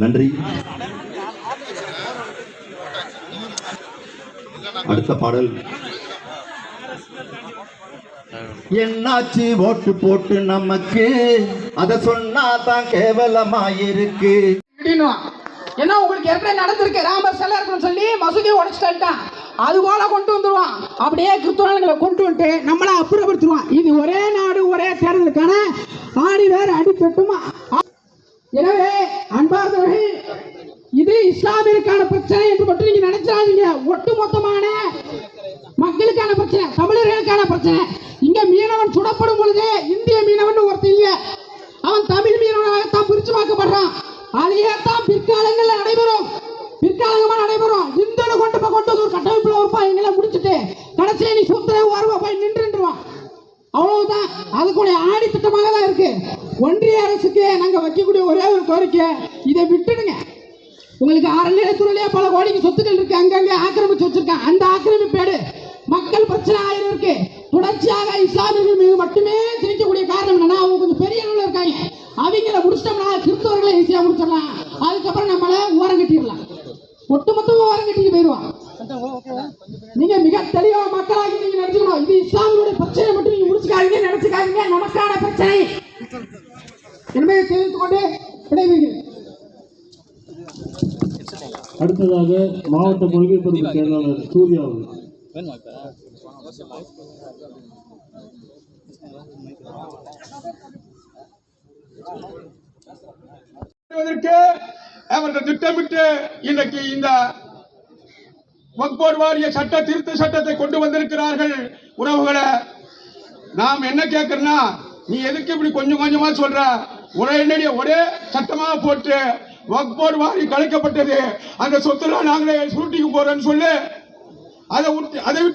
நன்றி. அடுத்த பாடல். என்னாச்சு ஓட்டு போட்டு நமக்கு? அத சொன்னாதான் கேவலமா இருக்கு ஏன்னா உங்களுக்கு ஏற்கனவே நடந்திருக்கு. ராமர் சிலை இருக்குன்னு சொல்லி மசூதியை உடைச்சிட்டான் அது போல கொண்டு வந்துருவான். அப்படியே கிறிஸ்துவங்களை கொண்டு வந்துட்டு நம்மளை அப்புறப்படுத்துவான் இது ஒரே நாடு ஒரே தேர்தலுக்கான காடி வேறு அடித்தட்டுமா எனவே அன்பார்ந்தவர்கள் இது இஸ்லாமியருக்கான பிரச்சனை என்று மட்டும் நீங்க நினைச்சாதீங்க ஒட்டுமொத்தமான மக்களுக்கான பிரச்சனை தமிழர்களுக்கான பிரச்சனை. இங்க மீனவன் சுடப்படும் பொழுது இந்திய மீனவன் ஒருத்தன் இல்ல அவன் தமிழ் மீனவனாகத்தான் பிரிச்சுமாக்கப்படுறான். அதையே தான் பிற்காலங்களில் நடைபெறும். பிற்காலங்கமா நடைபெறும். இந்து கொண்டு போய் கொண்டு வந்து ஒரு கட்டமைப்புல ஒருப்பா எங்களை முடிச்சுட்டு கடைசியில நீ அவ்வளவுதான் அதுக்குடைய ஆணி திட்டமாக தான் இருக்கு. ஒன்றிய அரசுக்கு நாங்க வைக்கக்கூடிய ஒரே ஒரு கோரிக்கை இதை விட்டுடுங்க. உங்களுக்கு அறநிலையத்துறையிலேயே பல கோடிக்கு சொத்துக்கள் இருக்கு அங்கங்கே ஆக்கிரமிச்சு வச்சிருக்காங்க. அந்த ஆக்கிரமிப்பேடு மக்கள் பிரச்சனை ஆயிரம் இருக்கு. தொடர்ச்சியாக இஸ்லாமியர்கள் மீது மட்டுமே திணிக்கக்கூடிய காரணம் என்னன்னா அவங்க கொஞ்சம் பெரிய அளவில் இருக்காங்க. அவங்கள முடிச்சிட்டோம்னா கிறிஸ்தவர்களை ஈஸியாக முடிச்சிடலாம். அதுக்கப்புறம் நம்மளை ஓரம் கட்டிடலாம். ஒட்டுமொத்தமா ஓரம் கட்டிட்டு போயிடுவான் நீங்க மிக தெளிவாக மக்களாகி நீங்க நினைச்சுக்காதீங்க நமக்கான பிரச்சனை. என்பதை தெரிவித்துக் கொண்டு விடைபெறுகிறேன் அடுத்ததாக மாவட்ட கொள்கை பொறுப்பு செயலாளர் சூர்யா அவர்கள். அவர்கள் திட்டமிட்டு இன்றைக்கு இந்த வக்போர் வாரிய சட்ட திருத்த சட்டத்தை கொண்டு வந்திருக்கிறார்கள். உறவுகளை நாம் என்ன கேட்கறோம்னா நீ எதுக்கு இப்படி கொஞ்சம் கொஞ்சமா சொல்ற? ஒரே ஒரே சட்டமா போட்டு வக்போர் வாரி கலைக்கப்பட்டது. அந்த சொத்துல நாங்களே சுருட்டிக்கு போறோம்னு சொல்லு. அதை அதை விட்டு